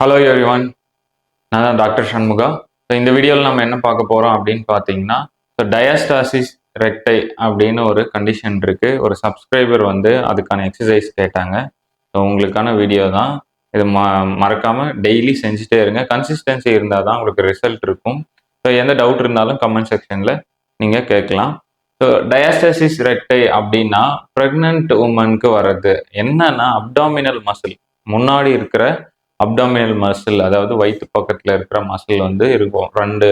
Hello everyone நான் தான் doctor சண்முகா. So இந்த வீடியோவில் நம்ம என்ன பார்க்க போகிறோம் அப்படின்னு பார்த்தீங்கன்னா ஸோ டயஸ்டாசிஸ் ரெக்டை அப்படின்னு ஒரு கண்டிஷன் இருக்குது ஒரு சப்ஸ்கிரைபர் வந்து அதுக்கான எக்ஸசைஸ் கேட்டாங்க. ஸோ உங்களுக்கான வீடியோ தான். இது ம மறக்காமல் டெய்லி செஞ்சுட்டே இருங்க. கன்சிஸ்டன்சி இருந்தால் தான் உங்களுக்கு ரிசல்ட் இருக்கும். ஸோ எந்த டவுட் இருந்தாலும் கமெண்ட் செக்ஷனில் நீங்கள் கேட்கலாம். ஸோ டயாஸ்டசிஸ் ரெக்டை அப்படின்னா ப்ரெக்னென்ட் உமனுக்கு வர்றது என்னன்னா அப்டாமினல் மசில் முன்னாடி இருக்கிற அப்டாமினல் மசில் அதாவது வயிற்று பக்கத்தில் இருக்கிற மசில் வந்து இருக்கும். ரெண்டு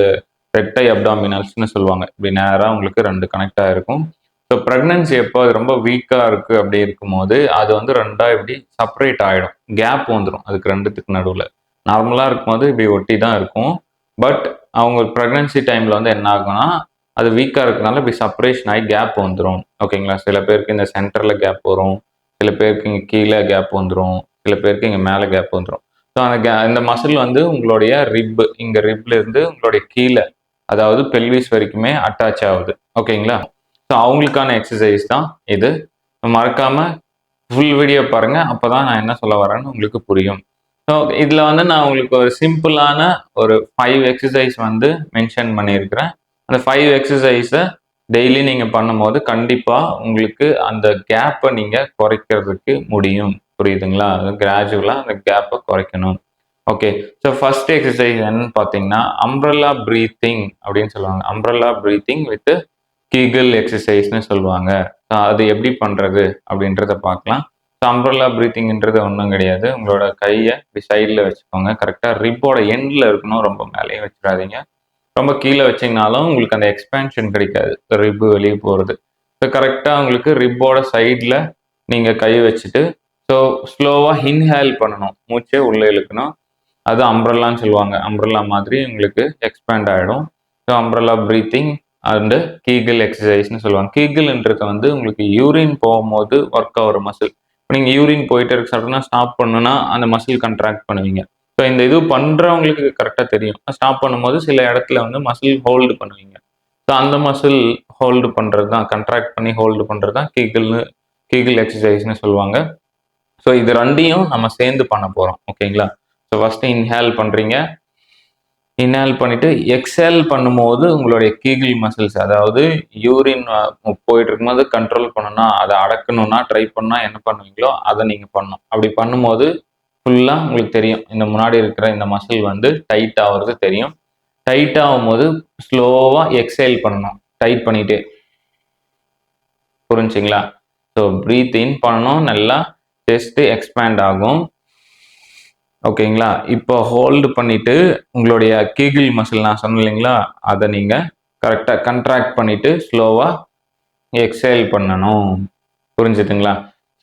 ரெட்டை அப்டாமினல்ஸ்னு சொல்லுவாங்க. இப்படி நேராக உங்களுக்கு ரெண்டு கனெக்டாக இருக்கும். ஸோ ப்ரெக்னன்சி எப்போ அது ரொம்ப வீக்காக இருக்குது அப்படி இருக்கும்போது அது வந்து ரெண்டாக இப்படி செப்பரேட் ஆகிடும் கேப் வந்துடும் அதுக்கு ரெண்டுத்துக்கு நடுவில். நார்மலாக இருக்கும்போது இப்படி ஒட்டி தான் இருக்கும். பட் அவங்க ப்ரெக்னன்சி டைமில் வந்து என்ன ஆகும்னா அது வீக்காக இருக்கனால இப்படி செப்பரேஷன் ஆகி கேப் வந்துடும் ஓகேங்களா சில பேருக்கு இந்த சென்டரில் கேப் வரும். சில பேருக்கு இங்கே கீழே கேப் வந்துடும் சில பேருக்கு இங்கே மேலே கேப் வந்துடும் ஸோ அந்த இந்த மசில் வந்து உங்களுடைய ரிப் இங்கே ரிப்ல இருந்து உங்களுடைய கீழே அதாவது பெல்விஸ் வரைக்குமே அட்டாச் ஆகுது. ஓகேங்களா? ஸோ அவங்களுக்கான எக்ஸசைஸ் தான் இது. மறக்காமல் ஃபுல் வீடியோ பாருங்கள் அப்போ தான் நான் என்ன சொல்ல வரேன்னு உங்களுக்கு புரியும். ஸோ இதில் வந்து நான் உங்களுக்கு ஒரு சிம்பிளான ஒரு ஃபைவ் எக்ஸசைஸ் வந்து மென்ஷன் பண்ணியிருக்கிறேன். அந்த ஃபைவ் எக்ஸசைஸை டெய்லி நீங்கள் பண்ணும்போது கண்டிப்பாக உங்களுக்கு அந்த கேப்பை நீங்கள் குறைக்கிறதுக்கு முடியும். புரியுதுங்களா? கிராஜுவலாக அந்த கேப்பை குறைக்கணும். ஓகே ஸோ ஃபர்ஸ்ட் எக்ஸசைஸ் என்னன்னு பார்த்தீங்கன்னா அம்ப்ரல்லா ப்ரீத்திங் அப்படின்னு சொல்லுவாங்க. அம்ப்ரல்லா ப்ரீத்திங் வித் கீகிள் எக்ஸசைஸ்னு சொல்லுவாங்க. ஸோ அது எப்படி பண்ணுறது அப்படின்றத பார்க்கலாம் ஸோ அம்ப்ரல்லா ப்ரீத்திங்ன்றது ஒன்றும் கிடையாது. உங்களோட கையை இப்படி சைடில் வச்சுக்கோங்க. கரெக்டாக ரிப்போட எண்டில் இருக்கணும். ரொம்ப மேலேயும் வச்சிடாதீங்க. ரொம்ப கீழே வச்சிங்கனாலும் உங்களுக்கு அந்த எக்ஸ்பேன்ஷன் கிடைக்காது. ரிப்பு வெளியே போகிறது ஸோ கரெக்டாக உங்களுக்கு ரிப்போட சைடில் நீங்கள் கை வச்சுட்டு ஸோ ஸ்லோவாக இன்ஹேல் பண்ணணும். மூச்சே உள்ளே இழுக்கணும். அது அம்ப்ரல்லான்னு சொல்லுவாங்க. அம்ப்ரல்லா மாதிரி உங்களுக்கு எக்ஸ்பேண்ட் ஆகிடும் so umbrella breathing and Kegel எக்ஸசைஸ்னு சொல்லுவாங்க. கீகிள்ன்றது வந்து உங்களுக்கு யூரின் போகும்போது ஒர்க் ஆகிற மசில் இப்போ நீங்கள் யூரின் போயிட்டு இருக்க சடனாக ஸ்டாப் பண்ணுன்னா அந்த மசில் கண்ட்ராக்ட் பண்ணுவீங்க. ஸோ இந்த இது பண்ணுறவங்களுக்கு கரெக்டாக தெரியும். ஸ்டாப் பண்ணும்போது சில இடத்துல வந்து மசில் ஹோல்டு பண்ணுவீங்க. ஸோ அந்த மசில் ஹோல்டு பண்ணுறது தான் கண்ட்ராக்ட் பண்ணி ஹோல்டு பண்ணுறது தான் கீகிள்னு கீகிள் எக்ஸசைஸ்னு சொல்லுவாங்க. ஸோ இது ரெண்டையும் நம்ம சேர்ந்து பண்ண போகிறோம் ஓகேங்களா? ஸோ ஃபஸ்ட்டு இன்ஹேல் பண்ணுறீங்க இன்ஹேல் பண்ணிவிட்டு எக்ஸேல் பண்ணும்போது உங்களுடைய கீகிள் மசில்ஸ் அதாவது யூரின் போயிட்டு இருக்கும்போது கண்ட்ரோல் பண்ணணும்னா அதை அடக்கணும்னா ட்ரை பண்ணால் என்ன பண்ணுவீங்களோ அதை நீங்கள் பண்ணணும். அப்படி பண்ணும்போது ஃபுல்லாக உங்களுக்கு தெரியும். இந்த முன்னாடி இருக்கிற இந்த மசில் வந்து டைட் ஆகுறது தெரியும். டைட் ஆகும்போது ஸ்லோவாக எக்ஸைல் பண்ணணும். டைட் பண்ணிட்டு. புரிஞ்சுங்களா? ஸோ ப்ரீத் இன் பண்ணணும். நல்லா செஸ்ட் எக்ஸ்பேண்ட் ஆகும். ஓகேங்களா? இப்போ ஹோல்டு பண்ணிவிட்டு உங்களுடைய கீகிள் மசில் நான் சொன்னேன் இல்லைங்களா? அதை நீங்கள் கரெக்டாக கண்ட்ராக்ட் பண்ணிவிட்டு ஸ்லோவாக எக்ஸைல் பண்ணணும். புரிஞ்சுதுங்களா?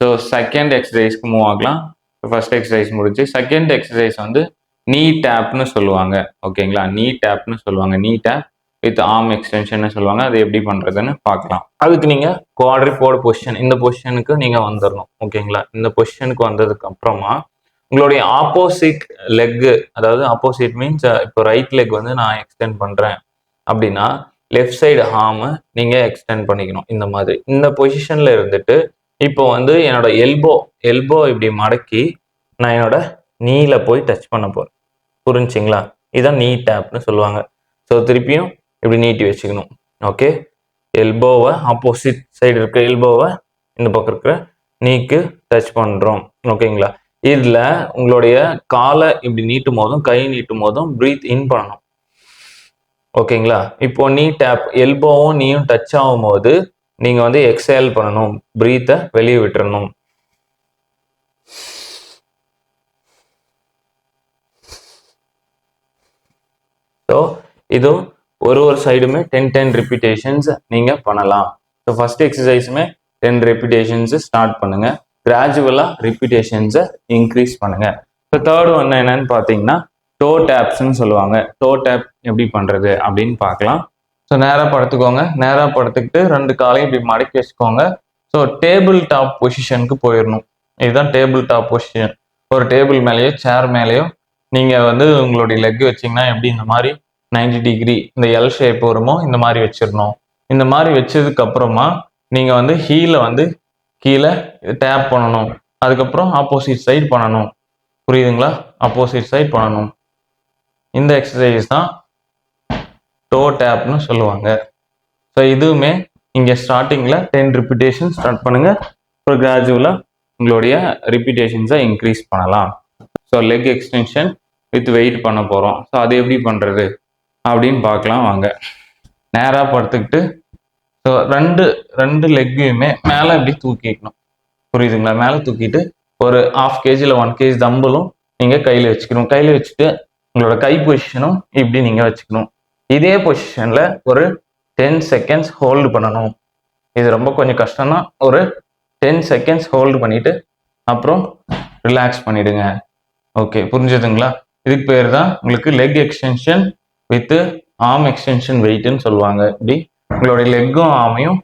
ஸோ செகண்ட் எக்ஸசைஸ்க்கு மூவ் ஆகலாம். ஃபர்ஸ்ட் எக்ஸசைஸ் முடிஞ்சு செகண்ட் எக்ஸசைஸ் வந்து நீ டேப்னு சொல்லுவாங்க. ஓகேங்களா? நீ டேப்னு சொல்லுவாங்க. நீ டேப் வித் ஆர்ம் எக்ஸ்டென்ஷன் சொல்லுவாங்க. அது எப்படி பண்ணுறதுன்னு பார்க்கலாம். அதுக்கு நீங்கள் குவாட்ரிபோர்டு பொசிஷன் இந்த பொசிஷனுக்கு நீங்கள் வந்துடணும் ஓகேங்களா? இந்த பொசிஷனுக்கு வந்ததுக்கு அப்புறமா உங்களுடைய ஆப்போசிட் லெக்கு அதாவது ஆப்போசிட் மீன்ஸ் இப்போ ரைட் லெக் வந்து நான் எக்ஸ்டெண்ட் பண்ணுறேன் அப்படின்னா லெஃப்ட் சைடு ஹார்மு நீங்கள் எக்ஸ்டெண்ட் பண்ணிக்கணும். இந்த மாதிரி. இந்த பொசிஷனில் இருந்துட்டு இப்போ வந்து என்னோட எல்போ எல்போ இப்படி மடக்கி நான் என்னோட நீல போய் டச் பண்ண போகிறேன் புரிஞ்சிங்களா? இதான் நீ டேப்னு சொல்லுவாங்க. ஸோ திருப்பியும் இப்படி நீட்டி வச்சுக்கணும். ஓகே எல்போவை ஆப்போசிட் சைடு இருக்க எல்போவை இந்த பக்கம் இருக்கிற நீக்கு டச் பண்ணுறோம் ஓகேங்களா இதில் உங்களுடைய காலை இப்படி நீட்டும் போதும் கை நீட்டும் போதும் ப்ரீத் இன் பண்ணணும். ஓகேங்களா இப்போ நீ டேப் எல்போவும் நீயும் டச் ஆகும் போது நீங்கள் வந்து எக்ஸைல் பண்ணணும். ப்ரீத்தை வெளியே விட்டுறணும். ஸோ இதுவும் ஒரு ஒரு சைடுமே டென் டென் ரிப்பீட்டேஷன்ஸ் நீங்கள் பண்ணலாம். ஸோ ஃபர்ஸ்ட் எக்ஸசைஸுமே டென் ரெப்பிடேஷன்ஸு ஸ்டார்ட் பண்ணுங்க. கிராஜுவலாக ரிப்பீட்டேஷன்ஸை இன்க்ரீஸ் பண்ணுங்க. இப்போ தேர்ட் ஒன்று என்னன்னு பார்த்தீங்கன்னா டோ டேப்ஸ்ன்னு சொல்லுவாங்க. டோ டேப் எப்படி பண்ணுறது அப்படின்னு பார்க்கலாம். ஸோ நேராக படுத்துக்கோங்க. நேராக படுத்துக்கிட்டு ரெண்டு காலையும் இப்படி மடக்கி வச்சுக்கோங்க. ஸோ டேபிள் டாப் பொசிஷனுக்கு போயிடணும் இதுதான் டேபிள் டாப் பொசிஷன் ஒரு டேபிள் மேலேயோ சேர் மேலேயோ நீங்கள் வந்து உங்களுடைய லெக் வச்சிங்கன்னா எப்படி இந்த மாதிரி நைன்டி டிகிரி இந்த எல் ஷேப் வருமோ இந்த மாதிரி வச்சிடணும். இந்த மாதிரி வச்சதுக்கு அப்புறமா நீங்கள் வந்து ஹீலை வந்து கீழே டேப் பண்ணணும். அதுக்கப்புறம் ஆப்போசிட் சைட் பண்ணணும். புரியுதுங்களா? ஆப்போசிட் சைட் பண்ணணும். இந்த எக்ஸசைஸ் தான் டோ டேப்னு சொல்லுவாங்க. ஸோ இதுவுமே இங்கே ஸ்டார்டிங்கில் டென் ரிப்பீட்டேஷன் ஸ்டார்ட் பண்ணுங்கள் அப்புறம் கிராஜுவலாக உங்களுடைய ரிப்பீட்டேஷன்ஸை இன்க்ரீஸ் பண்ணலாம். So leg extension with weight பண்ண போகிறோம் ஸோ அது எப்படி பண்ணுறது அப்படின்னு பார்க்கலாம் வாங்க. நேராக படுத்துக்கிட்டு ஸோ ரெண்டு ரெண்டு லெக்கையுமே மேலே இப்படி தூக்கிக்கணும். புரியுதுங்களா? மேலே தூக்கிட்டு ஒரு ஆஃப் கேஜியில் ஒன் கேஜி தம்பலும் நீங்கள் கையில் வச்சுக்கணும். கையில் வச்சுட்டு உங்களோட கை பொசிஷனும் இப்படி நீங்கள் வச்சுக்கணும். இதே பொசிஷனில் ஒரு டென் செகண்ட்ஸ் ஹோல்டு பண்ணணும். இது ரொம்ப கொஞ்சம் கஷ்டம்னா ஒரு டென் செகண்ட்ஸ் ஹோல்டு பண்ணிவிட்டு அப்புறம் ரிலாக்ஸ் பண்ணிவிடுங்க ஓகே புரிஞ்சுதுங்களா? இதுக்கு பேர் தான் உங்களுக்கு leg extension with arm extension வெயிட்னு சொல்லுவாங்க. இப்படி உங்களுடைய லெக்கும் ஆமையும்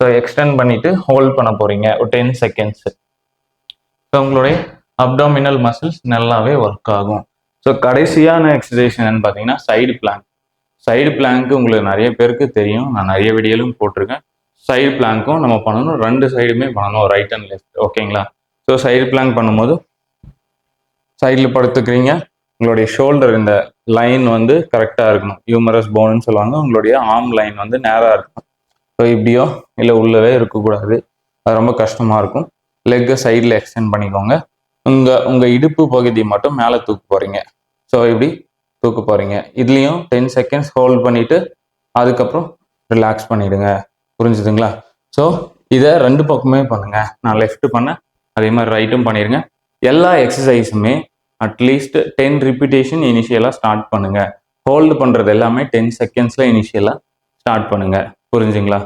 ஸோ எக்ஸ்டெண்ட் பண்ணிட்டு ஹோல்ட் பண்ண போறீங்க. ஒரு டென் செகண்ட்ஸ் ஸோ உங்களுடைய அப்டாமினல் மசில்ஸ் நல்லாவே ஒர்க் ஆகும். ஸோ கடைசியான எக்ஸசைஸ் என்னன்னு பார்த்தீங்கன்னா சைடு பிளாங்க் சைடு பிளாங்க்கு உங்களுக்கு நிறைய பேருக்கு தெரியும். நான் நிறைய வீடியோலும் போட்டிருக்கேன். சைடு பிளாங்க்கும் நம்ம பண்ணணும். ரெண்டு சைடுமே பண்ணணும். ரைட் அண்ட் லெஃப்ட் ஓகேங்களா ஸோ சைடு பிளாங்க் பண்ணும்போது சைடில் படுத்துக்கிறீங்க. உங்களுடைய ஷோல்டர் இந்த லைன் வந்து கரெக்டாக இருக்கணும். ஹியூமரஸ் போன்னு சொல்லுவாங்க. உங்களுடைய ஆர்ம் லைன் வந்து நேராக இருக்கணும். ஸோ இப்படியோ இல்லை உள்ளவே இருக்கக்கூடாது. அது ரொம்ப கஷ்டமாக இருக்கும். லெக்கை சைடில் எக்ஸ்டெண்ட் பண்ணிக்கோங்க. உங்கள் உங்கள் இடுப்பு பகுதி மட்டும் மேலே தூக்க போகிறீங்க ஸோ இப்படி தூக்க போகிறீங்க இதுலேயும் டென் செகண்ட்ஸ் ஹோல்ட் பண்ணிவிட்டு அதுக்கப்புறம் ரிலாக்ஸ் பண்ணிவிடுங்க புரிஞ்சுதுங்களா? ஸோ இதை ரெண்டு பக்கமே பண்ணுங்கள் நான் லெஃப்ட் பண்ணேன் அதே மாதிரி ரைட்டும் பண்ணிடுங்க எல்லா எக்ஸசைஸுமே அட்லீஸ்ட் டென் ரிப்பீட்டேஷன் இனிஷியலாக ஸ்டார்ட் பண்ணுங்க. ஹோல்டு பண்ணுறது எல்லாமே டென் செகண்ட்ஸில் இனிஷியலாக ஸ்டார்ட் பண்ணுங்க. புரிஞ்சுங்களா?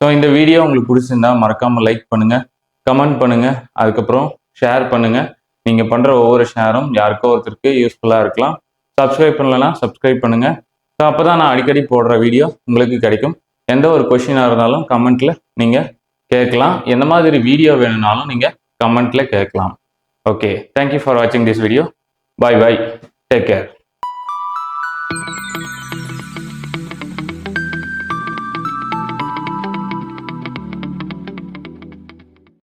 ஸோ இந்த வீடியோ உங்களுக்கு பிடிச்சிருந்தா மறக்காமல் லைக் பண்ணுங்க கமெண்ட் பண்ணுங்க அதுக்கப்புறம் ஷேர் பண்ணுங்க. நீங்கள் பண்ணுற ஒவ்வொரு ஷேரும் யாருக்கோ ஒருத்தருக்கு யூஸ்ஃபுல்லாக இருக்கலாம். சப்ஸ்கிரைப் பண்ணலன்னா சப்ஸ்கிரைப் பண்ணுங்க. ஸோ அப்போ தான் நான் அடிக்கடி போடுற வீடியோ உங்களுக்கு கிடைக்கும். எந்த ஒரு கொஷினாக இருந்தாலும் கமெண்ட்டில் நீங்கள் கேட்கலாம். எந்த மாதிரி வீடியோ வேணும்னாலும் நீங்கள் கமெண்ட்டில் கேட்கலாம். Okay, thank you for watching this video. Bye bye. Take care.